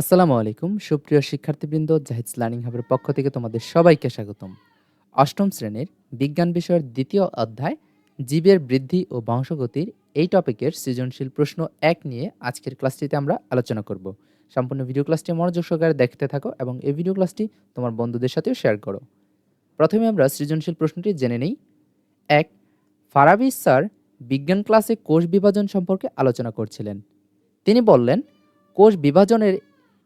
আসসালামু আলাইকুম, সুপ্রিয় শিক্ষার্থীবৃন্দ, জাহিদ লার্নিং হাবের পক্ষ থেকে তোমাদের সবাইকে স্বাগতম। অষ্টম শ্রেণির বিজ্ঞান বিষয়ের দ্বিতীয় অধ্যায়, জীবের বৃদ্ধি ও বংশগতির এই টপিকের সৃজনশীল প্রশ্ন এক নিয়ে আজকের ক্লাসটিতে আমরা আলোচনা করব। সম্পূর্ণ ভিডিও ক্লাসটি মনোযোগ সহকারে দেখতে থাকো এবং এই ভিডিও ক্লাসটি তোমার বন্ধুদের সাথেও শেয়ার করো। প্রথমে আমরা সৃজনশীল প্রশ্নটি জেনে নেই। এক, ফারাবি স্যার বিজ্ঞান ক্লাসে কোষ বিভাজন সম্পর্কে আলোচনা করছিলেন। তিনি বললেন, কোষ বিভাজনের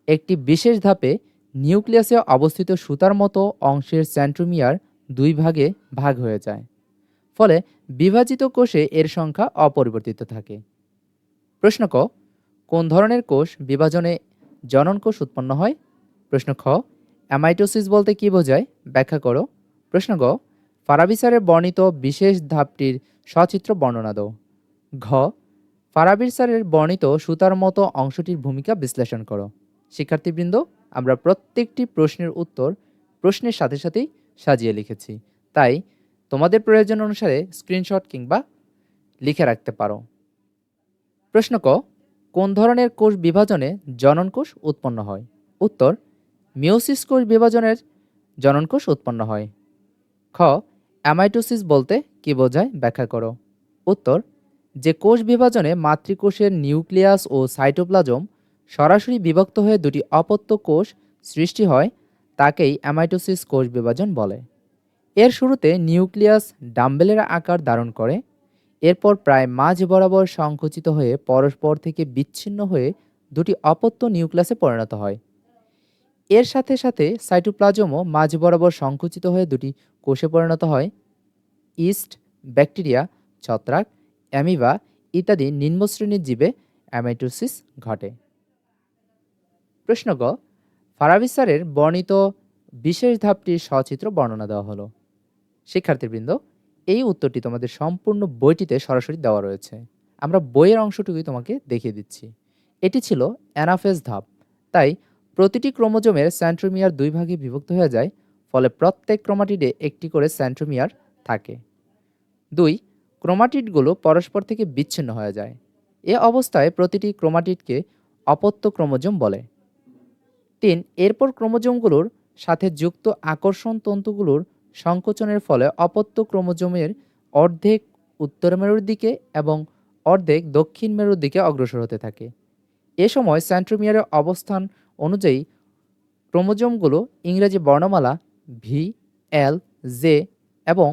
একটি বিশেষ ধাপে নিউক্লিয়াসে অবস্থিত সুতার মতো অংশের সেন্ট্রোমিয়ার দুই ভাগে ভাগ হয়ে যায়। ফলে বিভাজিত কোষে এর সংখ্যা অপরিবর্তিত থাকে। প্রশ্ন ক, কোন ধরনের কোষ বিভাজনে জনন কোষ উৎপন্ন হয়? প্রশ্ন খ, অ্যামাইটোসিস বলতে কী বোঝায়? ব্যাখ্যা করো। প্রশ্ন গ, ফারাবিসারে বর্ণিত বিশেষ ধাপটির সচিত্র বর্ণনা দাও। ঘ ফারাবিসারের বর্ণিত সুতার মতো অংশটির ভূমিকা বিশ্লেষণ করো। শিক্ষার্থীবৃন্দ, আমরা প্রত্যেকটি প্রশ্নের উত্তর প্রশ্নের সাথে সাথেই সাজিয়ে লিখেছি। তাই তোমাদের প্রয়োজন অনুসারে স্ক্রিনশট কিংবা লিখে রাখতে পারো। প্রশ্ন ক, কোন ধরনের কোষ বিভাজনে জনন কোষ উৎপন্ন হয়? উত্তর মিওসিস কোষ বিভাজনের জনন কোষ উৎপন্ন হয়। খ, অ্যামাইটোসিস বলতে কি বোঝায় ব্যাখ্যা করো? উত্তর, যে কোষ বিভাজনে মাতৃকোষের নিউক্লিয়াস ও সাইটোপ্লাজম সরাসরি বিভক্ত হয়ে দুটি অপত্য কোষ সৃষ্টি হয়, তাকেই অ্যামাইটোসিস কোষ বিভাজন বলে। এর শুরুতে নিউক্লিয়াস ডাম্বেলের আকার ধারণ করে, এরপর প্রায় মাঝ বরাবর সংকুচিত হয়ে পরস্পর থেকে বিচ্ছিন্ন হয়ে দুটি অপত্য নিউক্লিয়াসে পরিণত হয়। এর সাথে সাথে সাইটোপ্লাজমও মাঝ বরাবর সংকুচিত হয়ে দুটি কোষে পরিণত হয়, ইস্ট, ব্যাকটেরিয়া, ছত্রাক, অ্যামিবা ইত্যাদি নিম্নশ্রেণীর জীবে অ্যামাইটোসিস ঘটে। প্রশ্ন গ ফারাবিসারের বর্ণিত বিশেষ ধাপটির সচিত্র বর্ণনা দেওয়া হলো। শিক্ষার্থীবৃন্দ, এই উত্তরটি তোমাদের সম্পূর্ণ বইটিতে সরাসরি দেওয়া রয়েছে। আমরা বইয়ের অংশটুকুই তোমাকে দেখিয়ে দিচ্ছি। এটি ছিল অ্যানাফেজ ধাপ। তাই প্রতিটি ক্রোমোজোমের স্যান্ট্রোমিয়ার দুই ভাগে বিভক্ত হয়ে যায়, ফলে প্রত্যেক ক্রোমাটিডে একটি করে স্যান্ট্রোমিয়ার থাকে। দুই, ক্রোমাটিডগুলো পরস্পর থেকে বিচ্ছিন্ন হয়ে যায়। এ অবস্থায় প্রতিটি ক্রোমাটিডকে অপত্য ক্রোমোজোম বলে। তিন, এরপর ক্রোমোজোমগুলোর সাথে যুক্ত আকর্ষণ তন্তুগুলোর সংকোচনের ফলে অপত্য ক্রোমোজোমের অর্ধেক উত্তর মেরুর দিকে এবং অর্ধেক দক্ষিণ মেরুর দিকে অগ্রসর হতে থাকে। এ সময় সেন্ট্রোমিয়ারের অবস্থান অনুযায়ী ক্রোমোজোমগুলো ইংরেজি বর্ণমালা ভি এল জে এবং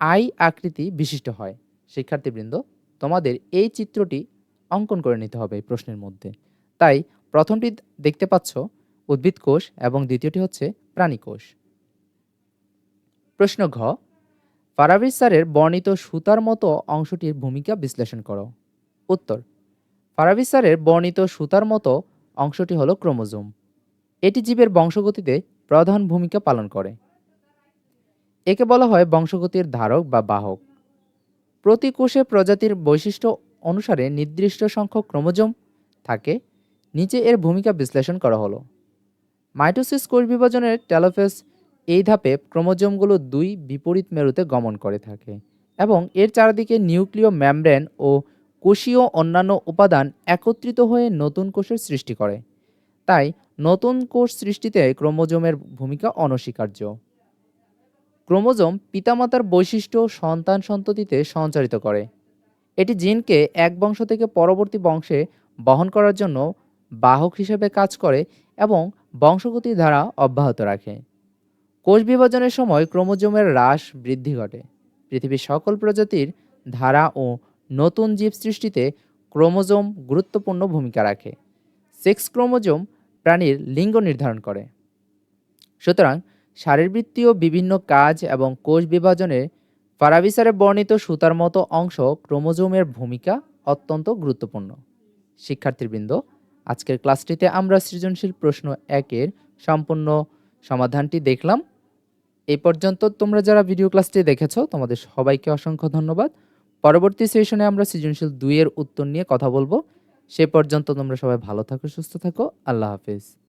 আই আকৃতি বিশিষ্ট হয়। শিক্ষার্থীবৃন্দ, তোমাদের এই চিত্রটি অঙ্কন করে নিতে হবে প্রশ্নের মধ্যে। তাই প্রথমটি দেখতে পাচ্ছ উদ্ভিদ কোষ এবং দ্বিতীয়টি হচ্ছে প্রাণী কোষ। প্রশ্ন ঘ ফারাবিসারের বর্ণিত সুতার মতো অংশটির ভূমিকা বিশ্লেষণ করো। উত্তর ফারাবিসারের বর্ণিত সুতার মতো অংশটি হলো ক্রোমোজোম। এটি জীবের বংশগতিতে প্রধান ভূমিকা পালন করে। একে বলা হয় বংশগতির ধারক বা বাহক। প্রতি কোষে প্রজাতির বৈশিষ্ট্য অনুসারে নির্দিষ্ট সংখ্যক ক্রোমোজোম থাকে, নিচে এর ভূমিকা বিশ্লেষণ করা হলো। মাইটোসিস কোষ বিভাজনের টেলোফেস এই ধাপে ক্রোমোজোমগুলো দুই বিপরীত মেরুতে গমন করে থাকে এবং এর চারদিকে নিউক্লিয় ম্যামব্রেন ও কোষীয় অন্যান্য উপাদান একত্রিত হয়ে নতুন কোষের সৃষ্টি করে। তাই নতুন কোষ সৃষ্টিতে ক্রোমোজোমের ভূমিকা অনস্বীকার্য। ক্রোমোজোম পিতামাতার বৈশিষ্ট্য সন্তান সন্ততিতে সঞ্চারিত করে। এটি জিনকে এক বংশ থেকে পরবর্তী বংশে বহন করার জন্য বাহক হিসেবে কাজ করে এবং বংশগতির ধারা অব্যাহত রাখে। কোষ বিভাজনের সময় ক্রোমোজোমের হ্রাস বৃদ্ধি ঘটে। পৃথিবীর সকল প্রজাতির ধারা ও নতুন জীব সৃষ্টিতে ক্রোমোজোম গুরুত্বপূর্ণ ভূমিকা রাখে। সেক্স ক্রোমোজোম প্রাণীর লিঙ্গ নির্ধারণ করে। সুতরাং শারীরবৃত্তীয় বিভিন্ন কাজ এবং কোষ বিভাজনে ফারাবিসারে বর্ণিত সুতার মতো অংশ ক্রোমোজোমের ভূমিকা অত্যন্ত গুরুত্বপূর্ণ। শিক্ষার্থীবৃন্দ আজকের ক্লাসটিতে আমরা সৃজনশীল প্রশ্ন একের সম্পূর্ণ সমাধানটি দেখলাম। এই পর্যন্ত তোমরা যারা ভিডিও ক্লাসটি দেখেছ, তোমাদের সবাইকে অসংখ্য ধন্যবাদ। পরবর্তী সেশনে আমরা সৃজনশীল দুইয়ের উত্তর নিয়ে কথা বলব। সে পর্যন্ত তোমরা সবাই ভালো থাকো, সুস্থ থাকো। আল্লাহ হাফিজ।